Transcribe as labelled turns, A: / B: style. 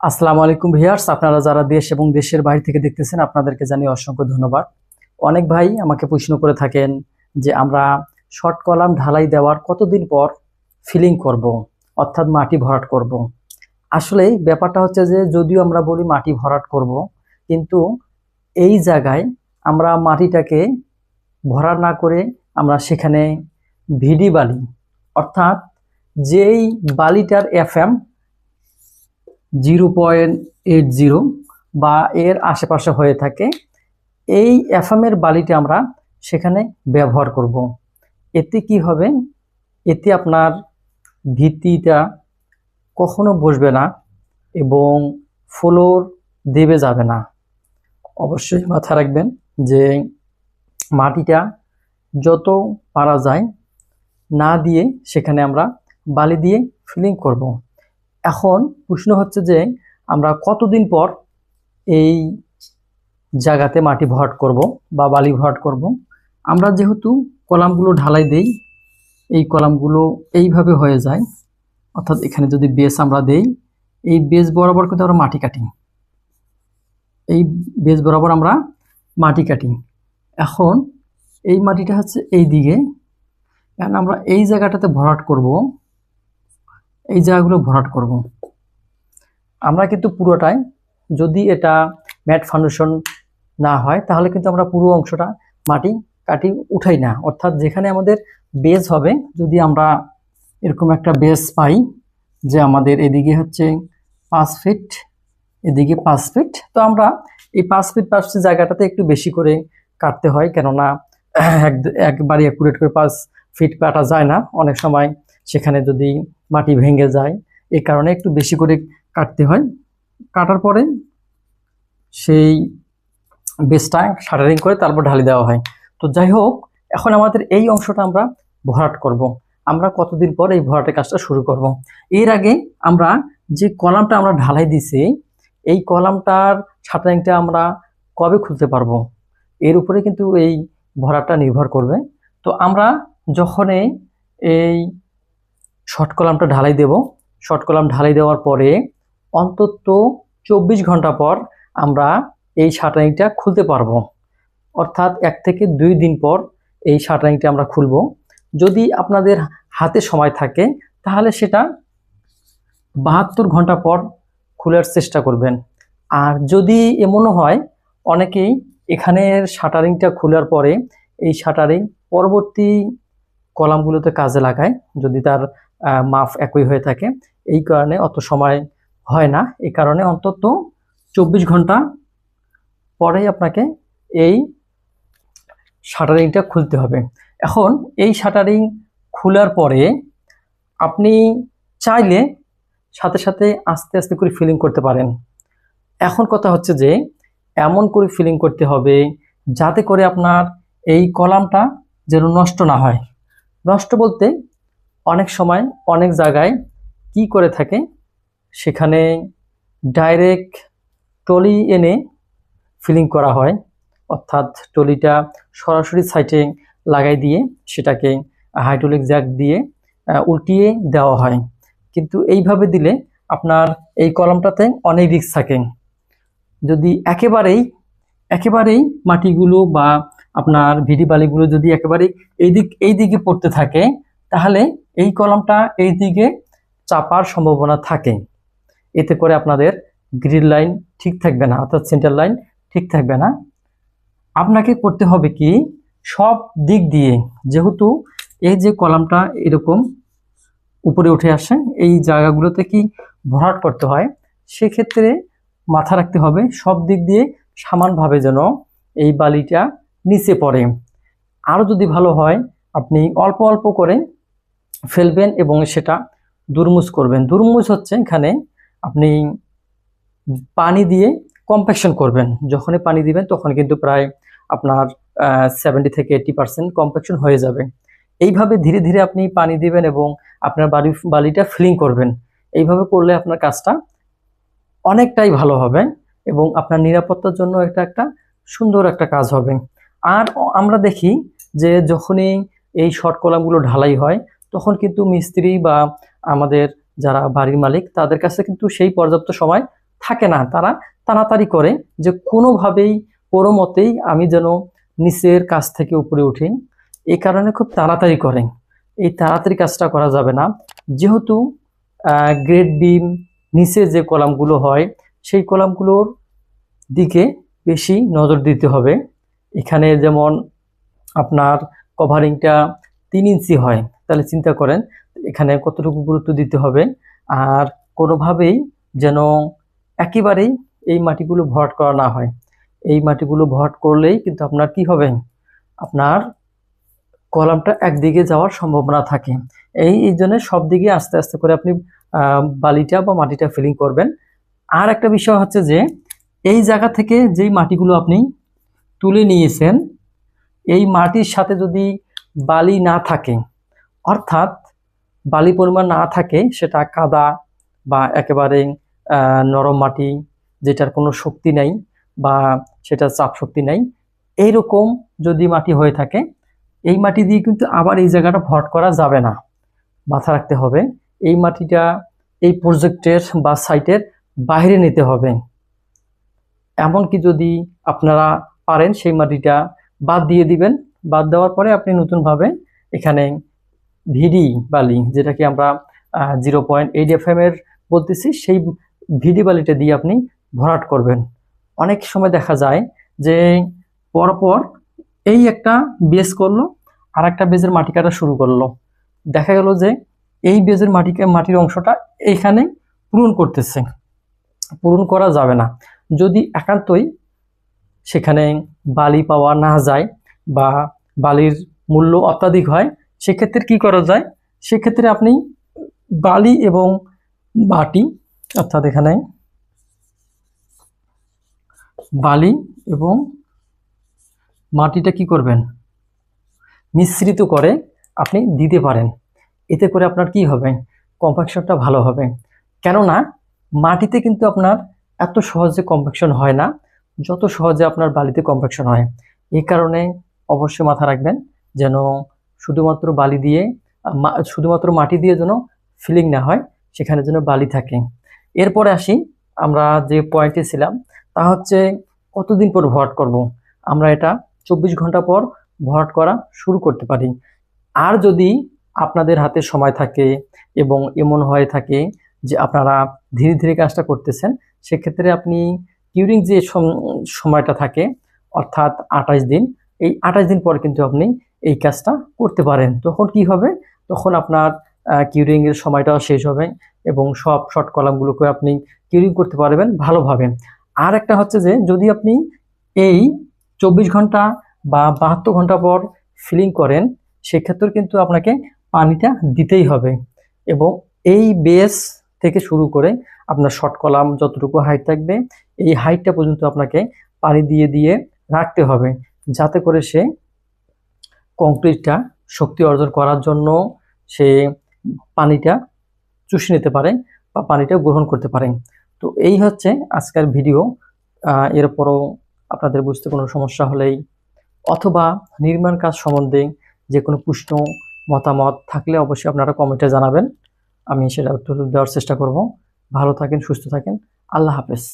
A: আসসালামু আলাইকুম ভিয়ার্স আপনারা যারা দেশ এবং দেশের বাইরে থেকে দেখতেছেন, আপনাদেরকে জানিয়ে অসংখ্য ধন্যবাদ অনেক ভাই আমাকে প্রশ্ন করে থাকেন যে, আমরা শর্ট কলাম ঢালাই দেওয়ার কতদিন পর ফিলিং করব অর্থাৎ মাটি ভরাট করব। আসলে ব্যাপারটা হচ্ছে যে, যদিও আমরা বলি মাটি ভরাট করব, কিন্তু এই জায়গায় আমরা মাটিটাকে ভরাট না করে আমরা সেখানে ভিডি বালি, অর্থাৎ যেই বালিটার FM zero point eight zero বা এর আশেপাশে হয়ে থাকে, এই এফএমের বালিটা আমরা সেখানে ব্যবহার করব। এতে কি হবে এতে আপনার ভিত্তিটা কখনো বসবে না এবং ফ্লোর দেবে যাবে না অবশ্যই মাথায় রাখবেন যে মাটিটা যত পারা যায় না দিয়ে সেখানে আমরা বালি দিয়ে ফিলিং করব। এখন প্রশ্ন হচ্ছে যে আমরা কতদিন পর এই জায়গাতে মাটি ভরাট করব বা বালি ভরাট করব? আমরা যেহেতু কলামগুলো ঢালাই দেই, এই কলামগুলো এইভাবে হয়ে যায়, অর্থাৎ এখানে যদি বেস আমরা দেই, এই বেস বরাবর কিন্তু আমরা মাটি কাটি। এই বেস বরাবর আমরা মাটি কাটি। এখন এই মাটিটা হচ্ছে এই দিকে। এখন আমরা এই জায়গাটাতে ভরাট করব। এই জায়গাগুলো ভরাট করব। আমরা কিন্তু পুরোটাই যদি এটা ম্যাট ফাউন্ডেশন না হয়, তাহলে কিন্তু আমরা পুরো অংশটা মাটি কাটি উঠাই না। অর্থাৎ যেখানে আমাদের বেস হবে, যদি আমরা এরকম একটা বেস পাই যে আমাদের এদিকে হচ্ছে পাঁচ ফিট এদিকে পাঁচ ফিট তো আমরা এই পাঁচ ফিট পাঁচ ফিট জায়গাটাতে একটু বেশি করে কাটতে হয়। কেননা এক, একবারই অ্যাকুরেট করে পাঁচ ফিট কাটা যায় না। অনেক সময় সেখানে যদি মাটি ভেঙে যায় এই কারণে একটু বেশি করে কাটতে হয় কাটার পরে সেই বেসটা শাটারিং করে তারপর ঢালি দেওয়া হয় তো যাই হোক, এখন আমাদের এই অংশটা আমরা ভরাট করব। আমরা কতদিন পর এই ভরাটের কাজটা শুরু করব। এর আগে আমরা যে কলামটা আমরা ঢালাই দিছি, এই কলামটার শাটারিংটা আমরা কবে খুলতে পারব এর উপরে কিন্তু এই ভরাটটা নির্ভর করবে তো আমরা যখনই এই শর্ট কলামটা ঢালাই দেব। শর্ট কলাম ঢালাই দেওয়ার পরে অন্তত চব্বিশ ঘণ্টা পর আমরা এই শাটারিংটা খুলতে পারব। অর্থাৎ এক থেকে দুই দিন পর এই শাটারিংটা আমরা খুলব। যদি আপনাদের হাতে সময় থাকে, তাহলে সেটা বাহাত্তর ঘণ্টা পর খোলার চেষ্টা করবেন। আর যদি এমনও হয়, অনেকেই এখানের শাটারিংটা খোলার পরে এই শাটারিং পরবর্তী কলামগুলোতে কাজে লাগায়। যদি তার মাপ একই হয়ে থাকে। এই কারণে অত সময় হয় না। এই কারণে অন্তত চব্বিশ ঘণ্টা পরেই আপনাকে এই শাটারিংটা খুলতে হবে। এখন এই শাটারিং খোলার পরে আপনি চাইলে সাথে সাথে আস্তে আস্তে করে ফিলিং করতে পারেন। এখন কথা হচ্ছে যে, এমন করে ফিলিং করতে হবে যাতে করে আপনার এই কলামটা যেন নষ্ট না হয়। নষ্ট বলতে অনেক সময়, অনেক জায়গায় কি করে থাকে? সেখানে ডাইরেক্ট টলি এনে ফিলিং করা হয়। অর্থাৎ টলিটা সরাসরি সাইটে লাগাই দিয়ে সেটাকে হাইড্রোলিক জ্যাক দিয়ে উল্টিয়ে দেওয়া হয়। কিন্তু এইভাবে দিলে আপনার এই কলমটাতে অনেক রিক্স থাকে। যদি একেবারেই একেবারেই মাটিগুলো বা আপনার ভিডি বালিগুলো যদি একেবারেই এই দিক এই দিকে পড়তে থাকে, তাহলে এই কলমটা এই দিকে চাপার সম্ভাবনা থাকে। এতে করে আপনাদের গ্রিড লাইন ঠিক থাকবে না, অর্থাৎ সেন্টার লাইন ঠিক থাকবে না। আপনাকে করতে হবে কি, সব দিক দিয়ে যেহেতু এই যে কলামটা এরকম উপরে উঠে আসে, এই জায়গাগুলোতে কি ভরাট করতে হয়, সেক্ষেত্রে মাথা রাখতে হবে, সব দিক দিয়ে সমানভাবে যেন এই বালিটা নিচে পড়ে। আরও যদি ভালো হয়, আপনি অল্প অল্প করে ফেলবেন এবং সেটা দুরমুজ করবেন। দুরমুজ হচ্ছে এখানে আপনি পানি দিয়ে কম্প্যাকশন করবেন। যখনই পানি দিবেন তখন কিন্তু প্রায় আপনার সেভেন্টি থেকে এইটি পার্সেন্ট কম্প্যাকশন হয়ে যাবে। এইভাবে ধীরে ধীরে আপনি পানি দিবেন এবং আপনার বাড়ি, বালিটা ফিলিং করবেন। এইভাবে করলে আপনার কাজটা অনেকটাই ভালো হবে এবং আপনার নিরাপত্তার জন্য এটা একটা সুন্দর একটা কাজ হবে। আর আমরা দেখি যে যখনই এই শর্ট কলামগুলো ঢালাই হয় তখন কিন্তু মিস্ত্রি বা আমাদের যারা বাড়ির মালিক, তাদের কাছে কিন্তু সেই পর্যাপ্ত সময় থাকে না। তারা তাড়াতাড়ি করে যে কোনোভাবেই কোনো মতেই আমি যেন নিচের কাছ থেকে উপরে উঠি। এই কারণে খুব তাড়াতাড়ি করেন। এই তাড়াতাড়ি কাজটা করা যাবে না। যেহেতু গ্রেড বিম নিচে যে কলামগুলো হয়, সেই কলামগুলোর দিকে বেশি নজর দিতে হবে। এখানে যেমন আপনার কভারিংটা তিন ইঞ্চি হয় তাহলে চিন্তা করেন, এখানে কতটুকু গুরুত্ব দিতে হবে আর কোনোভাবেই যেন একেবারেই এই মাটিগুলো ভরাট করা না হয়। এই মাটিগুলো ভরাট করলেই কিন্তু আপনার কি হবে? আপনার কলামটা একদিকে যাওয়ার সম্ভাবনা থাকে। এই এই জন্য সব দিকে আস্তে আস্তে করে আপনি বালিটা বা মাটিটা ফিলিং করবেন। আর একটা বিষয় হচ্ছে যে, এই জায়গা থেকে যেই মাটিগুলো আপনি তুলে নিয়েছেন, এই মাটির সাথে যদি বালি না থাকে অর্থাৎ বালি পরিমাণ না থাকে, সেটা কাদা বা একেবারে নরম মাটি যেটার কোনো শক্তি নাই বা সেটা চাপ শক্তি নাই, এইরকম যদি মাটি হয়ে থাকে, এই মাটি দিয়ে কিন্তু আবার এই জায়গাটা ভট করা যাবে না। মাথা রাখতে হবে, এই মাটিটা এই প্রজেক্টের বা সাইটের বাইরে নিতে হবে। এমনকি যদি আপনারা পারেন, সেই মাটিটা বাদ দিয়ে দিবেন, বাদ দেওয়ার পরে আপনি নতুনভাবে এখানে ভিডি বা বালি যেটাকে আমরা জিরো পয়েন্ট এইট এফ এর বলতেছি, সেই ভিডি বালিটা দিয়ে আপনি ভরাট করবেন। অনেক সময় দেখা যায় যে পরপর এই একটা বেজ করল, আর একটা বেজের মাটি কাটা শুরু করল। দেখা গেল যে এই বেজের মাটিকে মাটির অংশটা এইখানে পূরণ করতেছে। পূরণ করা যাবে না। যদি একান্তই সেখানে বালি পাওয়া না যায় বা বালির মূল্য অত্যাধিক হয় সেক্ষেত্রে কি করা যায়? সেক্ষেত্রে আপনি বালি এবং মাটি, অর্থাৎ এখানে বালি এবং মাটিটা কি করবেন? মিশ্রিত করে আপনি দিতে পারেন। এতে করে আপনার কি হবে? কম্পাকশনটা ভালো হবে। কেননা, মাটিতে কিন্তু আপনার এত সহজে কম্পাকশন হয় না, যত সহজে আপনার বালিতে কম্পাকশন হয়। এই কারণে অবশ্যই মাথা রাখবেন যেন শুধুমাত্র বালি দিয়ে শুধুমাত্র মাটি দিয়ে যেন ফিলিং না হয়, সেখানে যেন বালি থাকে এরপরে আসি, আমরা যে পয়েন্টে ছিলাম, তা হচ্ছে কতদিন পর ভরাট করব। আমরা এটা চব্বিশ ঘণ্টা পর ভরাট করা শুরু করতে পারি আর যদি আপনাদের হাতে সময় থাকে এবং এমন হয়ে থাকে যে আপনারা ধীরে ধীরে কাজটা করতেছেন, সেক্ষেত্রে আপনি কিউরিং যে সময়টা থাকে, অর্থাৎ আঠাশ দিন, এই আঠাশ দিন পর কিন্তু আপনি এই কাজটা করতে পারেন। তখন কি হবে? তখন আপনার কিউরিং এর সময়টাও শেষ হবে এবং সব শর্ট কলামগুলোকে আপনি কিউরিং করতে পারবেন ভালোভাবে আর একটা হচ্ছে যে, যদি আপনি এই চব্বিশ ঘণ্টা বা বাহাত্তর ঘণ্টা পর ফিলিং করেন সেক্ষেত্রে কিন্তু আপনাকে পানিটা দিতেই হবে এবং এই বেস থেকে শুরু করে আপনার শর্ট কলাম যতটুকু হাইট থাকবে, এই হাইটটা পর্যন্ত আপনাকে পানি দিয়ে দিয়ে রাখতে হবে, যাতে করে সে কংক্রিটটা শক্তি অর্জন করার জন্য সে পানিটা চুষে নিতে পারে বা পানিটা গ্রহণ করতে পারে। তো এই হচ্ছে আজকের ভিডিও। এরপরও আপনাদের বুঝতে কোনো সমস্যা হলেই অথবা নির্মাণ কাজ সম্বন্ধে যে কোনো প্রশ্ন, মতামত থাকলে অবশ্যই আপনারা কমেন্টে জানাবেন। আমি সেটা উত্তর দেওয়ার চেষ্টা করব। ভালো থাকেন, সুস্থ থাকেন। আল্লাহ হাফেজ।